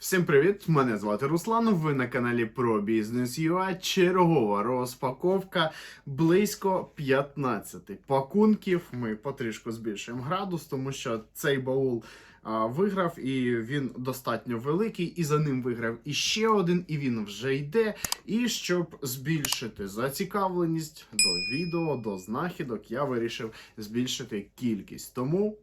Всім привіт! Мене звати Руслан. Ви на каналі про бізнес ЮА. Чергова розпаковка близько 15 пакунків. Ми потрішку збільшуємо градус, тому що цей баул виграв, і він достатньо великий. І за ним виграв іще один, і він вже йде. І щоб збільшити зацікавленість до відео, до знахідок, я вирішив збільшити кількість. Тому.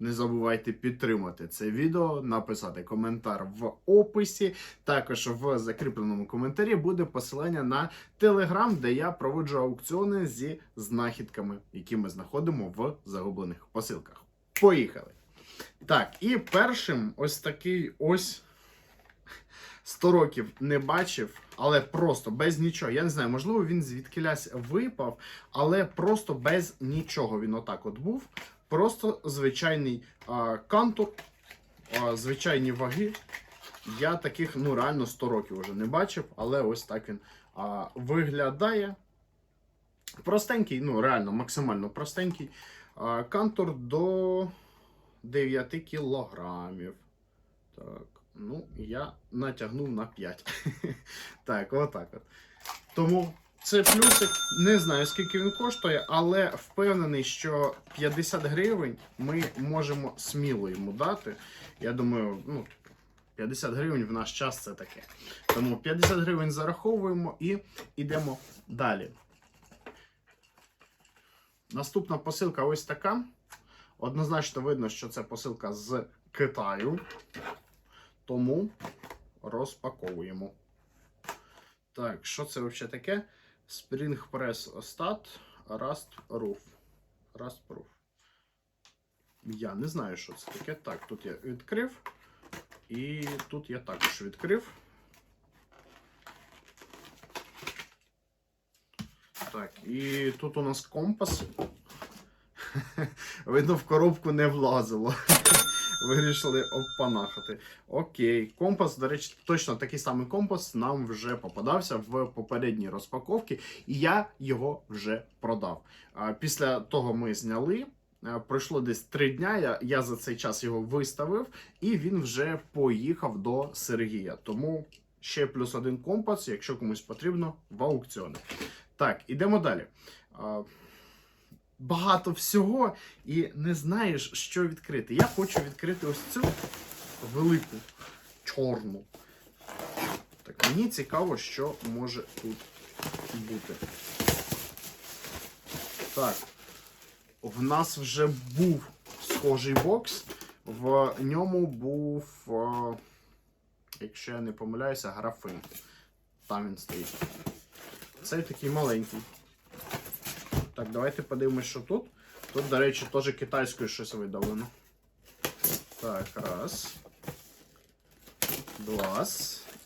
Не забувайте підтримати це відео, написати коментар в описі. Також в закріпленому коментарі буде посилання на телеграм, де я проводжу аукціони зі знахідками, які ми знаходимо в загублених посилках. Поїхали! Так, і першим ось такий ось 100 років не бачив, але просто без нічого. Я не знаю, можливо, він звідкилясь випав, але просто без нічого він отак от був. Просто звичайний а, кантур, а, звичайні ваги. Я таких ну реально 100 років вже не бачив, але ось так він а, виглядає. Простенький, ну реально максимально простенький. А, кантур до 9 кілограмів. Так, ну я натягнув на 5. так, отак от. Тому це плюсик. Не знаю, скільки він коштує, але впевнений, що 50 гривень ми можемо сміло йому дати. Я думаю, ну, 50 гривень в наш час це таке. Тому 50 гривень зараховуємо і йдемо далі. Наступна посилка ось така. Однозначно видно, що це посилка з Китаю. Тому розпаковуємо. Так, що це взагалі таке? Spring Press Stat Rust Roof. Rust Proof. Я не знаю, що це таке. Так, тут я відкрив. І тут я також відкрив. Так, і тут у нас компас. Видно, в коробку не влазило. Вирішили обпанахати. Окей, компас, до речі, точно такий самий компас нам вже попадався в попередній розпаковці, і я його вже продав. Після того ми зняли. е, Пройшло десь три дня. Я, я за цей час його виставив, і він вже поїхав до Сергія. Тому ще плюс один компас, якщо комусь потрібно, в аукціони. Так, ідемо далі. Багато всього, і не знаєш, що відкрити. Я хочу відкрити ось цю велику чорну. Так, мені цікаво, що може тут бути. Так. В нас вже був схожий бокс. В ньому був, е, якщо я не помиляюся, графин. Там він стоїть. Цей такий маленький. Так, давайте подивимось, що тут. Тут, до речі, теж китайською щось видавлено. Так, раз. Два.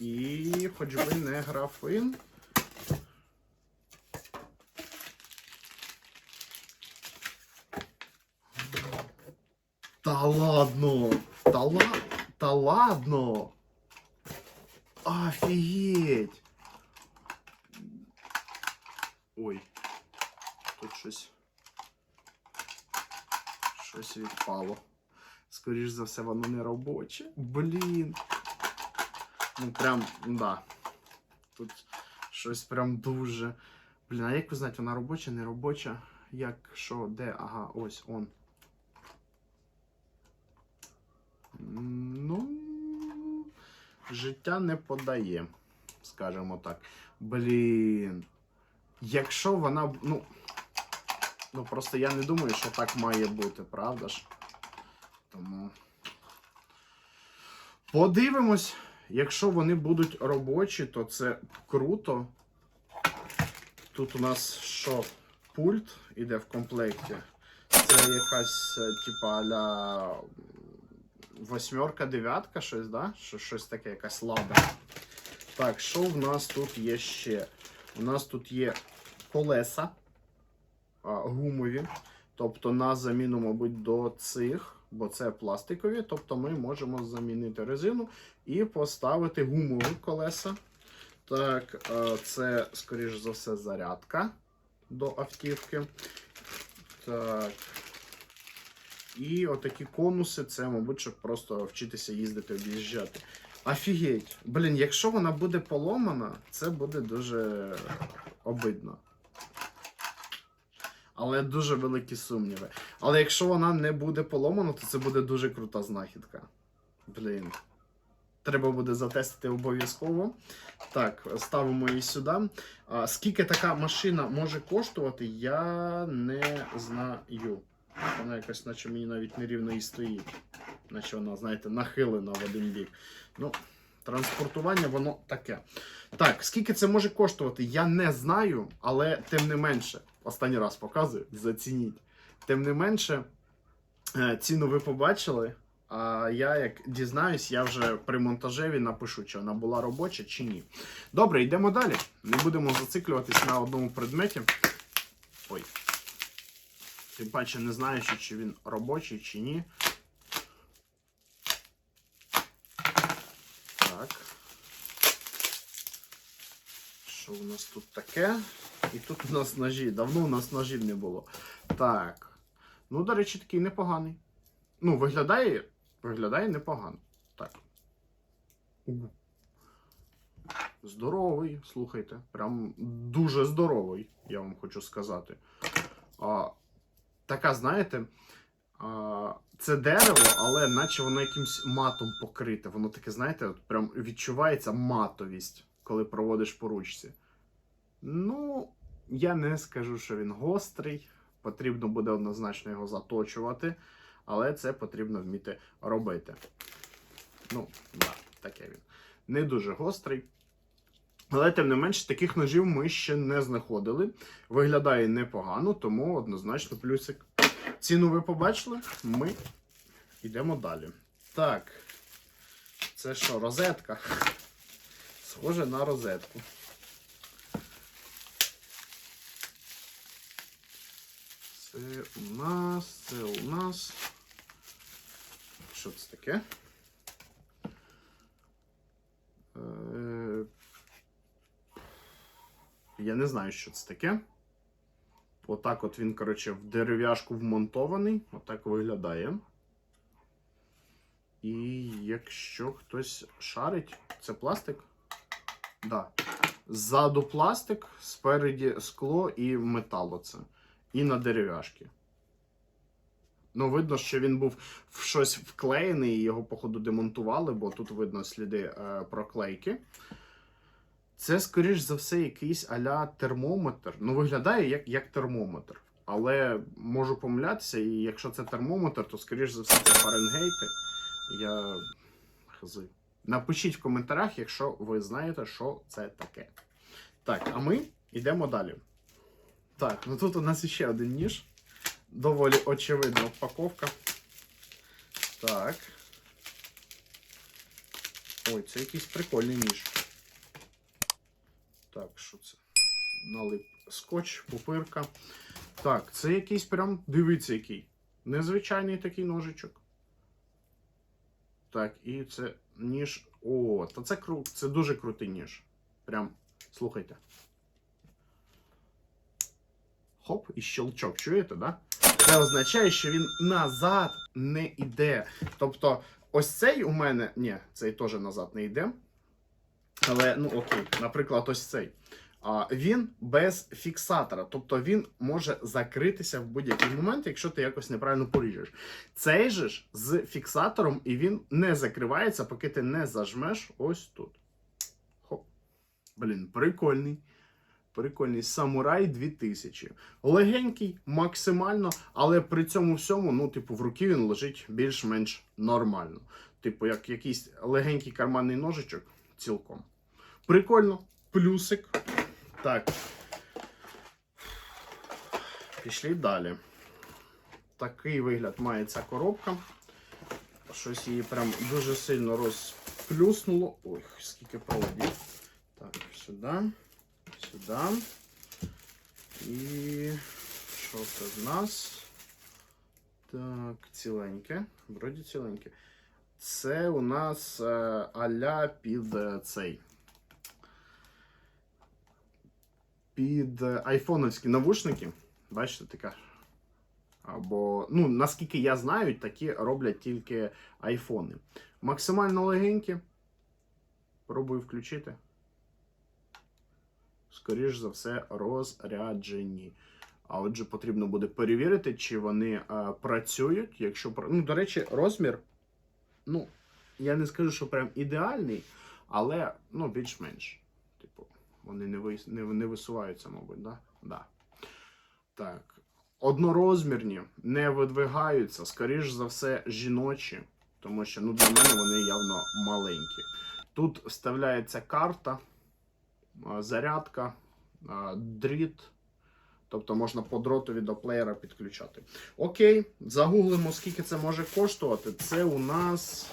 І хоч би не графин. Та ладно! Та, ла... Та ладно! Офігеть! Ой. Тут щось. Щось відпало. Скоріш за все, воно не робоче. Блін. Ну прям, да. Тут щось прям дуже. Блін, а як ви знаєте, вона робоча, не робоча? Як, що, де? Ага, ось он. Ну. Життя не подає, скажімо так. Блін. Якщо вона. Ну. Ну просто я не думаю, що так має бути, правда ж? Тому. Подивимось. Якщо вони будуть робочі, то це круто. Тут у нас що? Пульт іде в комплекті. Це якась, е, типа, аля восьмерка, дев'ятка, щось, да? Що- Щось таке, якась лада. Так, що в нас тут є ще? У нас тут є колеса гумові. Тобто на заміну, мабуть, до цих, бо це пластикові. Тобто ми можемо замінити резину і поставити гумові колеса. Так, це, скоріш за все, зарядка до автівки. Так. І отакі конуси, це, мабуть, щоб просто вчитися їздити, об'їжджати. Офігеть. Блін, якщо вона буде поломана, це буде дуже обидно. Але дуже великі сумніви. Але якщо вона не буде поломана, то це буде дуже крута знахідка. Блін. Треба буде затестити обов'язково. Так, ставимо її сюди. А, скільки така машина може коштувати, я не знаю. Вона якось, наче мені навіть нерівно і стоїть. Наче вона, знаєте, нахилена в один бік. Ну, транспортування, воно таке. Так, скільки це може коштувати, я не знаю, але тим не менше, останній раз показую, зацініть. Тим не менше, е, ціну ви побачили. А я, як дізнаюсь, я вже при монтажеві напишу, чи вона була робоча чи ні. Добре, йдемо далі. Не будемо зациклюватись на одному предметі. Ой. Тим паче, не знаючи, чи він робочий, чи ні. Так. У нас тут таке? І тут у нас ножі. Давно у нас ножів не було. Так. Ну, до речі, такий непоганий. Ну, виглядає, виглядає непогано. Так. Угу. Здоровий, слухайте. Прям дуже здоровий, я вам хочу сказати. А, така, знаєте, а, це дерево, але наче воно якимсь матом покрите. Воно таке, знаєте, от прям відчувається матовість, коли проводиш по ручці. Ну, я не скажу, що він гострий. Потрібно буде однозначно його заточувати, але це потрібно вміти робити. Ну, да, таке він. Не дуже гострий. Але, тим не менш, таких ножів ми ще не знаходили. Виглядає непогано, тому однозначно плюсик. Ціну ви побачили? Ми йдемо далі. Так. Це що, розетка? Схоже на розетку. Це у нас, це у нас. Що це таке? Е, Я не знаю, що це таке. Отак от він, коротше, в дерев'яшку вмонтований. Отак виглядає. І якщо хтось шарить, це пластик? Да. Ззаду пластик, спереді скло і метал оце. І на дерев'яшки. Ну, видно, що він був в щось вклеєний, і його, походу, демонтували, бо тут видно сліди е, проклейки. Це, скоріш за все, якийсь а-ля термометр. Ну, виглядає як, як термометр. Але можу помилятися, і якщо це термометр, то, скоріш за все, це Фаренгейти. Я хази. Напишіть в коментарях, якщо ви знаєте, що це таке. Так, а ми йдемо далі. Так, ну тут у нас ще один ніж. Доволі очевидна упаковка. Так. Ой, це якийсь прикольний ніж. Так, що це? Налип скотч, пупирка. Так, це якийсь прям. Дивіться, який. Незвичайний такий ножичок. Так, і це ніж. О, та це кру... це дуже крутий ніж. Прям, слухайте. Хоп, і щелчок, чуєте, да? Це означає, що він назад не йде. Тобто, ось цей у мене. Ні, цей теж назад не йде. Але, ну окей, наприклад, ось цей. Він без фіксатора, тобто він може закритися в будь-який момент, якщо ти якось неправильно поріжеш. Цей же ж з фіксатором, і він не закривається, поки ти не зажмеш ось тут. Хоп. Блін, прикольний. Прикольний самурай 2000. Легенький, максимально, але при цьому всьому, ну, типу, в руки він лежить більш-менш нормально. Типу, як якийсь легенький карманний ножичок, цілком. Прикольно, плюсик. Так. Пішли далі. Такий вигляд має ця коробка. Щось її прям дуже сильно розплюснуло. Ой, скільки проводів. Так, сюди, сюди. І що це в нас? Так, ціленьке. Вроді ціленьке. Це у нас е, аля під е, цей. Під е, айфоновські навушники. Бачите, така. Або, ну, наскільки я знаю, такі роблять тільки айфони. Максимально легенькі. Пробую включити. Скоріш за все, розряджені. А отже, потрібно буде перевірити, чи вони е, працюють. Якщо ну, до речі, розмір. Ну, я не скажу, що прям ідеальний, але ну, більш-менш. Типу, вони не, вис... не, не висуваються, мабуть, да? Да. Так. Однорозмірні, не видвигаються, скоріш за все, жіночі, тому що ну, для мене вони явно маленькі. Тут вставляється карта, а, зарядка, дріт. Тобто можна по дротові до плеєра підключати. Окей, загуглимо, скільки це може коштувати. Це у нас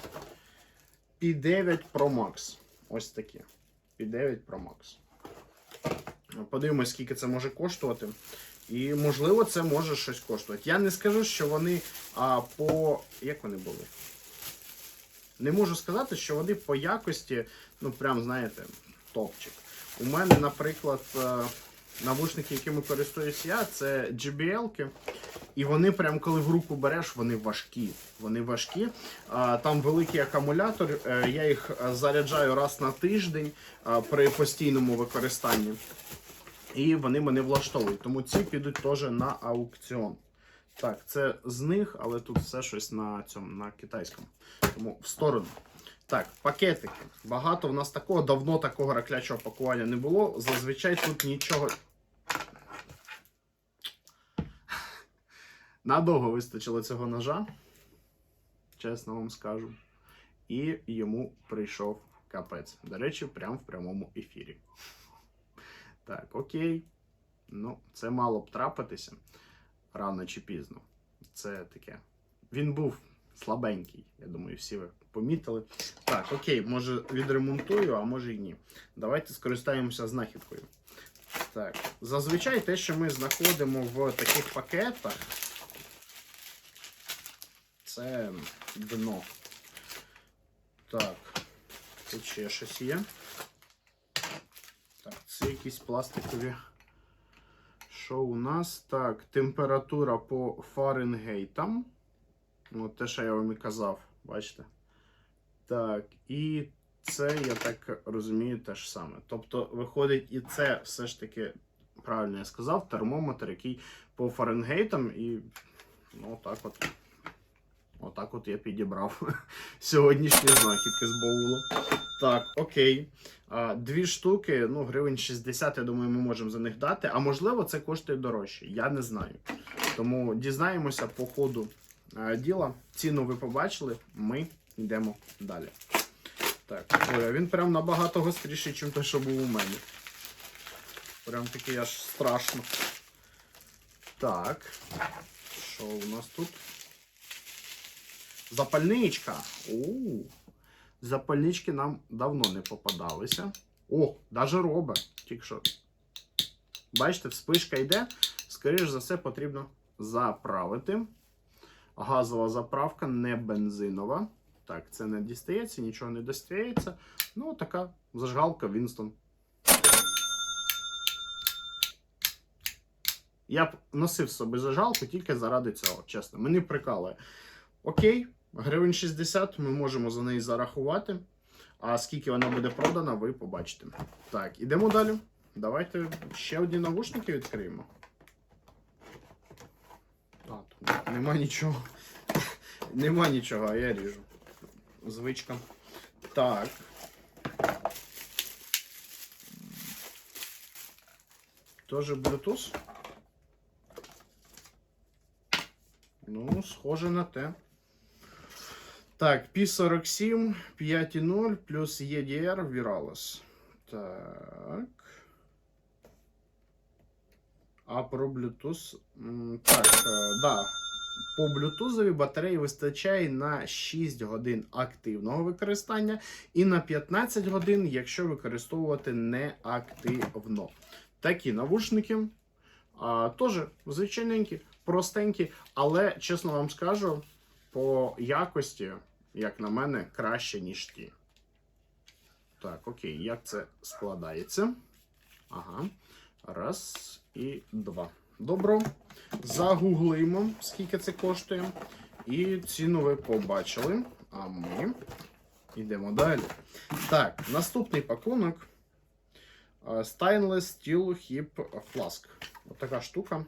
P9 Pro Max. Ось такі. P9 Pro Max. Подивимось, скільки це може коштувати. І, можливо, це може щось коштувати. Я не скажу, що вони а, по. Як вони були? Не можу сказати, що вони по якості, ну прям, знаєте, топчик. У мене, наприклад, е, навушники, якими користуюсь я, це JBL-ки. І вони, прям коли в руку береш, вони важкі. Вони важкі. Там великий акумулятор. е, Я їх е, заряджаю раз на тиждень при постійному використанні. І вони мене влаштовують. Тому ці підуть теж на аукціон. Так, це з них, але тут все щось на цьому, на китайському. Тому в сторону. Так, пакетики. Багато в нас такого, давно такого раклячого пакування не було. Зазвичай тут нічого. Надовго вистачило цього ножа. Чесно вам скажу. І йому прийшов капець. До речі, прямо в прямому ефірі. Так, окей. Ну, це мало б трапитися рано чи пізно. Це таке. Він був слабенький, я думаю, всі ви помітили. Так, окей, може відремонтую, а може і ні. Давайте скористаємося знахідкою. Так, зазвичай те, що ми знаходимо в таких пакетах, це дно. Так, тут ще щось є. Так, це якісь пластикові. Що у нас? Так, температура по Фаренгейтам. От те, що я вам і казав, бачите? Так, і це, я так розумію, те ж саме. Тобто, виходить, і це все ж таки, правильно я сказав, термометр, який по Фаренгейтам, і ну, так от. Отак от я підібрав сьогоднішні знахідки з баулу. Так, окей. Дві штуки, ну, гривень 60, я думаю, ми можемо за них дати. А можливо, це коштує дорожче. Я не знаю. Тому дізнаємося по ходу діла. Ціну ви побачили, ми йдемо далі. Так, ой, він прям набагато гостріший, ніж той, що був у мене. Прям такий аж страшно. Так. Що у нас тут? Запальничка. У. Запальнички нам давно не попадалися. О, даже робить. Тільки що. Бачите, вспишка йде. Скоріше за все, потрібно заправити. Газова заправка, не бензинова. Так, це не дістається, нічого не достається. Ну, така зажигалка Winston. Я б носив з собою зажигалку тільки заради цього, чесно. Мені прикалує. Окей, гривень 60 ми можемо за неї зарахувати. А скільки вона буде продана, ви побачите. Так, ідемо далі. Давайте ще одні навушники відкриємо. Нема нічого. Нема нічого, а я ріжу. Звичка. Так. Тоже Bluetooth? Ну, схоже на те. Так, P47, 5.0 плюс EDR Virales. Так. А про Bluetooth. Так, е, да. По Bluetooth батареї вистачає на 6 годин активного використання і на 15 годин, якщо використовувати неактивно. Такі навушники. А, Теж звичайненькі, простенькі, але чесно вам скажу, по якості, як на мене, краще, ніж ті. Так, окей, як це складається? Ага. Раз і два. Добро. Загуглимо, скільки це коштує. І ціну ви побачили. А ми Йдемо далі. Так, наступний пакунок. Stainless Steel Hip Flask. Ось така штука.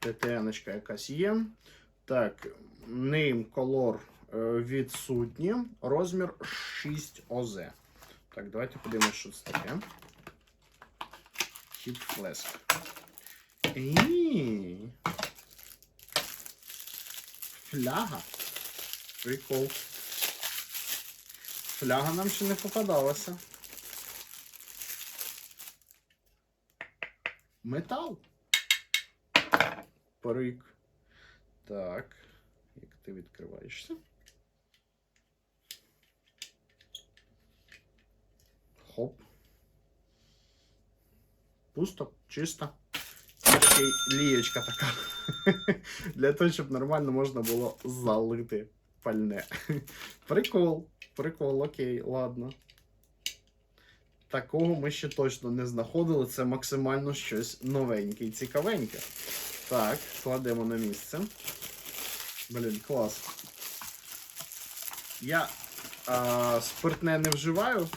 ТТН-очка якась є. Так, name color е, відсутні. Розмір 6 ОЗ. Так, давайте подивимося, що це таке. Hip Flask. Ій. Фляга. Прикол. Фляга нам ще не попадалася. Метал. Парик. Так. Як ти відкриваєшся? Хоп. Пусто, чисто. Ще лієчка така. Для того, щоб нормально можна було залити пальне. Прикол. Прикол, окей, ладно. Такого ми ще точно не знаходили. Це максимально щось новеньке і цікавеньке. Так, кладемо на місце. Блін, клас. Я а, спиртне не вживаю,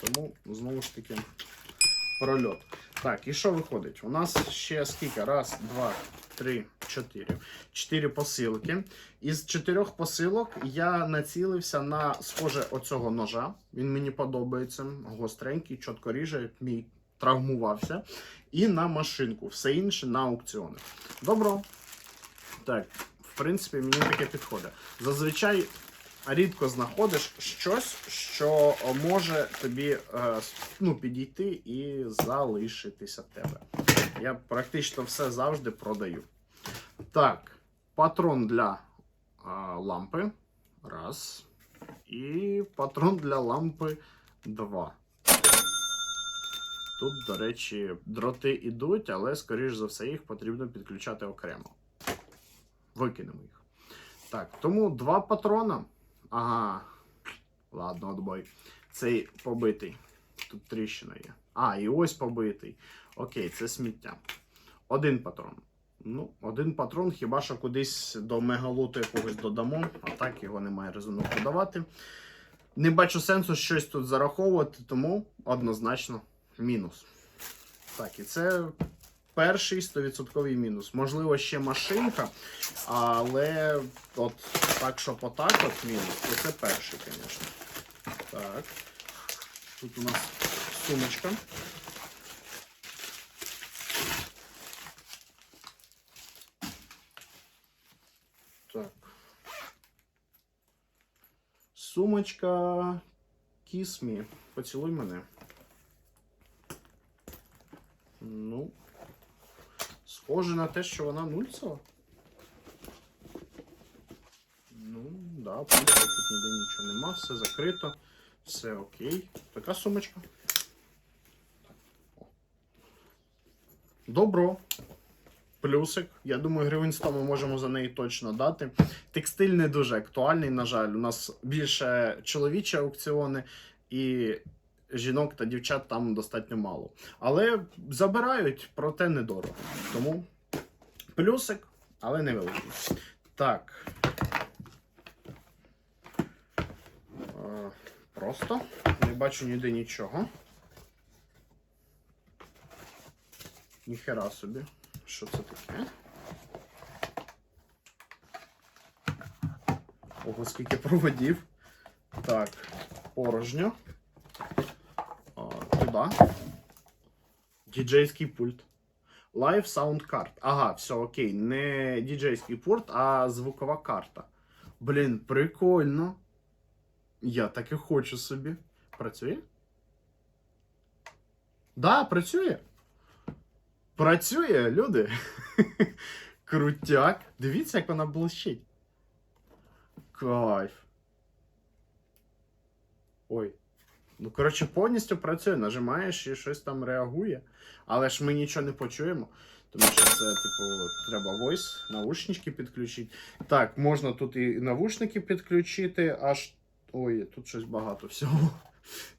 тому знову ж таки прольот. Так, і що виходить? У нас ще скільки? Раз, два, три, чотири. Чотири посилки. Із чотирьох посилок я націлився на схоже оцього ножа. Він мені подобається. Гостренький, чітко ріже, мій травмувався. І на машинку. Все інше на аукціони. Добро. Так, в принципі, мені таке підходить. Зазвичай рідко знаходиш щось, що може тобі е, ну, підійти і залишитися в тебе. Я практично все завжди продаю. Так, патрон для е, лампи. Раз. І патрон для лампи два. Тут, до речі, дроти ідуть, але, скоріш за все, їх потрібно підключати окремо. Викинемо їх. Так, тому два патрона. Ага. Ладно, отбой. Цей побитий. Тут тріщина є. А, і ось побитий. Окей, це сміття. Один патрон. Ну, один патрон, хіба що кудись до мегалуту якогось додамо, а так його немає резону подавати. Не бачу сенсу щось тут зараховувати, тому однозначно мінус. Так, і це перший 100% мінус. Можливо, ще машинка, але от так, що отак от мінус, то це перший, звісно. Так. Тут у нас сумочка. Так. Сумочка Me. Поцілуй мене. Ну. Схоже на те, що вона нульцева. Ну, да, пульса тут ніде нічого нема, все закрито, все окей. Така сумочка. Добро. Плюсик. Я думаю, гривень 100 ми можемо за неї точно дати. Текстиль не дуже актуальний, на жаль. У нас більше чоловічі аукціони і жінок та дівчат там достатньо мало. Але забирають, проте недорого. Тому плюсик, але невеликий. Так. Е, Просто не бачу ніде нічого. Ніхера собі. Що це таке? Ого, скільки проводів. Так, порожньо. А. Діджейський пульт. Live Sound Card. Ага, все окей. Не діджейський пульт, а звукова карта. Блін, прикольно. Я так і хочу собі. Працює? Да, працює. Працює, люди. Крутяк. Дивіться, як вона блищить. Кайф. Ой. Ну, коротше, повністю працює. Нажимаєш і щось там реагує. Але ж ми нічого не почуємо. Тому що це, типу, треба voice, наушнички підключити. Так, можна тут і навушники підключити, аж. Ой, тут щось багато всього.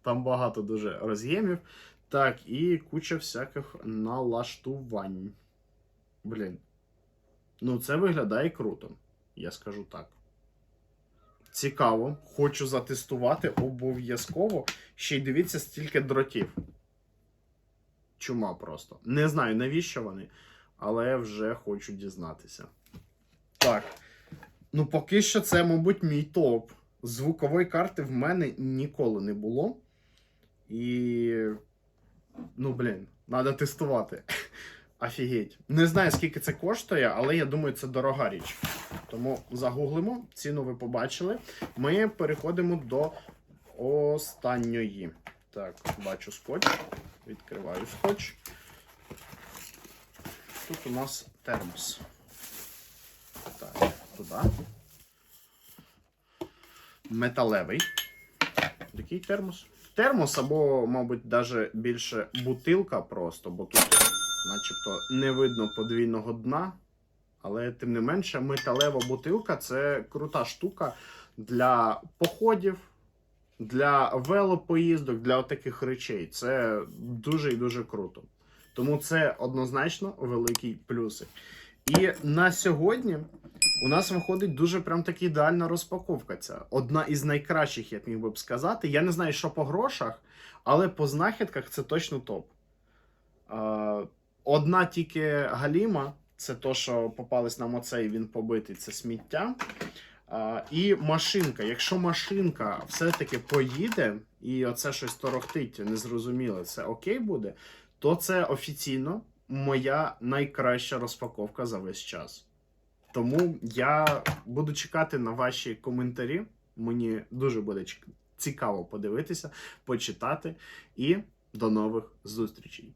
Там багато дуже роз'ємів. Так, і куча всяких налаштувань. Блін. Ну, це виглядає круто. Я скажу так. Цікаво, хочу затестувати обов'язково. Ще й дивіться, стільки дротів. Чума просто. Не знаю, навіщо вони, але вже хочу дізнатися. Так. Ну, поки що це, мабуть, мій топ. Звукової карти в мене ніколи не було. І. Ну, блін, треба тестувати. Офігеть. Не знаю, скільки це коштує, але я думаю, це дорога річ. Тому загуглимо, ціну ви побачили. Ми переходимо до останньої. Так, бачу скотч. Відкриваю скотч. Тут у нас термос. Так, туди. Металевий. Такий термос. Термос або, мабуть, навіть більше бутилка просто, бо тут начебто не видно подвійного дна. Але тим не менше, металева бутилка це крута штука для походів, для велопоїздок, для таких речей. Це дуже і дуже круто. Тому це однозначно великий плюсик. І на сьогодні у нас виходить дуже прям таки ідеальна розпаковка. Ця одна із найкращих, я міг би сказати. Я не знаю, що по грошах, але по знахідках це точно топ. Одна тільки галіма, це то, що попались нам оцей, він побитий, це сміття. Е, І машинка. Якщо машинка все-таки поїде, і оце щось торохтить, незрозуміло, це окей буде, то це офіційно моя найкраща розпаковка за весь час. Тому я буду чекати на ваші коментарі. Мені дуже буде цікаво подивитися, почитати. І до нових зустрічей.